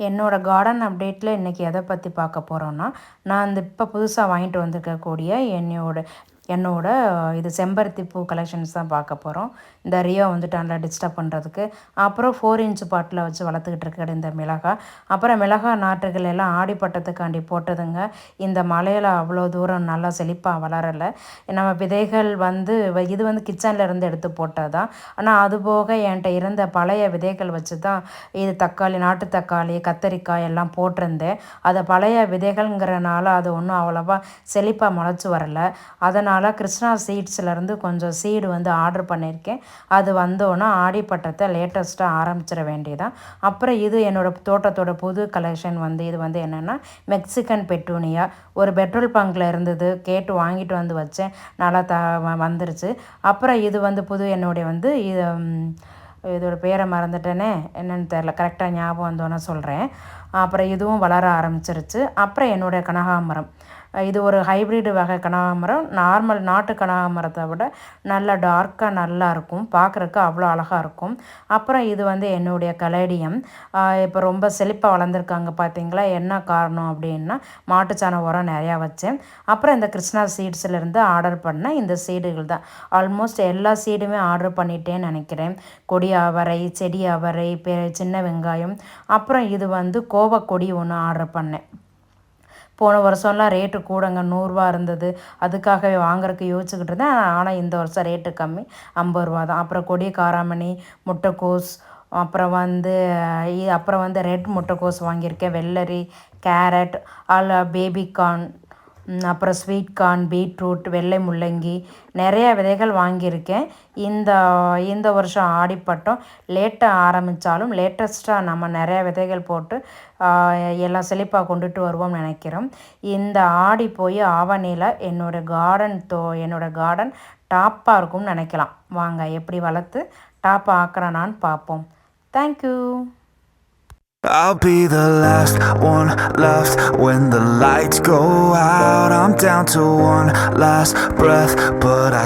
என்னோடய கார்டன் அப்டேட்டில் இன்றைக்கி எதை பற்றி பார்க்க போகிறோன்னா நான் இந்த இப்போ புதுசாக வாங்கிட்டு வந்திருக்கக்கூடிய என்னோடய என்னோட இது செம்பருத்தி பூ கலெக்ஷன்ஸ் தான் பார்க்க போகிறோம் இந்த ரியோ வந்துட்டான்ல டிஸ்டர்ப் பண்ணுறதுக்கு அப்புறம் ஃபோர் இன்ச் பாட்டில் வச்சு வளர்த்துக்கிட்டு இருக்கிற இந்த மிளகாய் அப்புறம் மிளகாய் நாற்றுகள் எல்லாம் ஆடிப்பட்டத்துக்காண்டி போட்டதுங்க. இந்த மலையில் அவ்வளோ தூரம் நல்லா செழிப்பாக வளரலை. நம்ம விதைகள் வந்து வ- இது வந்து கிச்சனில் இருந்து எடுத்து போட்டால் தான் ஆனால் அது போக என்கிட்ட இருந்த பழைய விதைகள் வச்சு தான் இது தக்காளி நாட்டு தக்காளி கத்தரிக்காய் எல்லாம் போட்டிருந்தேன். அதை பழைய விதைகள்ங்கிறனால அது ஒன்றும் அவ்வளோவா செழிப்பாக முளைச்சி வரல. அதனால் கிருஷ்ணா சீட்ஸ்லேருந்து கொஞ்சம் சீடு வந்து ஆர்டர் பண்ணியிருக்கேன் அது வந்தோன்னா ஆடிப்பட்டத்தை லேட்டஸ்ட்டாக ஆரம்பிச்சிட வேண்டியதான் அப்புறம் இது என்னோடய தோட்டத்தோட புது கலெக்ஷன் வந்து இது வந்து என்னென்னா மெக்சிகன் பெட்டூனியா ஒரு பெட்ரோல் பங்கில் இருந்தது கேட்டு வாங்கிட்டு வந்து வச்சேன். நல்லா த வ- வந்துருச்சு. அப்புறம் இது வந்து புது என்னுடைய வந்து இது இதோட பேரை மறந்துட்டேனே என்னென்னு தெரில கரெக்டாக ஞாபகம் வந்தோன்னே சொல்கிறேன் அப்புறம் இதுவும் வளர ஆரம்பிச்சிருச்சு. அப்புறம் என்னுடைய கனகாமரம் இது ஒரு ஹைப்ரிட் வகை கனகாமரம். நார்மல் நாட்டு கனகாமரத்தை விட நல்ல டார்க்காக நல்லா இருக்கும். பார்க்குறக்கு அவ்வளோ அழகாக இருக்கும். அப்புறம் இது வந்து என்னுடைய கலேடியம். இப்போ ரொம்ப செழிப்பாக வளர்ந்துருக்காங்க பார்த்தீங்களா என்ன காரணம் அப்படின்னா மாட்டுச்சாண உரம் நிறையா வச்சேன். அப்புறம் இந்த கிருஷ்ணா சீட்ஸ்லேருந்து ஆர்டர் பண்ண இந்த சீடுகள் தான். ஆல்மோஸ்ட் எல்லா சீடுமே ஆர்டர் பண்ணிட்டேன்னு நினைக்கிறேன். கொடி அவரை செடி அவரை பெ சின்ன வெங்காயம். அப்புறம் இது வந்து கோவக்கொடி ஒன்று ஆர்டர் பண்ணேன். போன வருஷம்லாம் ரேட்டு கூடங்க நூறுரூவா இருந்தது. அதுக்காகவே வாங்குறதுக்கு யோசிச்சுக்கிட்டு இருந்தேன். ஆனால் இந்த வருஷம் ரேட்டு கம்மி. ஐம்பது ரூபா தான். அப்புறம் கொடி காராமணி முட்டைக்கோஸ் அப்புறம் வந்து அப்புறம் வந்து ரெட் முட்டைக்கோஸ் வாங்கியிருக்கேன். வெள்ளரி கேரட் அல்ல பேபிகார்ன் அப்புறம் ஸ்வீட் கார்ன் பீட்ரூட் வெள்ளை முள்ளங்கி நிறைய விதைகள் வாங்கியிருக்கேன். இந்த இந்த வருஷம் ஆடிப்பட்டம். லேட்டாக ஆரம்பித்தாலும் லேட்டஸ்ட்டாக நம்ம நிறையா விதைகள் போட்டு எல்லாம் செழிப்பாக கொண்டுட்டு வருவோம்னு நினைக்கிறோம். இந்த ஆடி போய் ஆவணியில் என்னோட கார்டன் தோ என்னோடய கார்டன் டாப்பாக இருக்கும்னு நினைக்கலாம். வாங்க எப்படி வளர்த்து டாப் நான் பார்ப்போம். Thank you I'll be the last one left when the lights go out. I'm down to one last breath, but I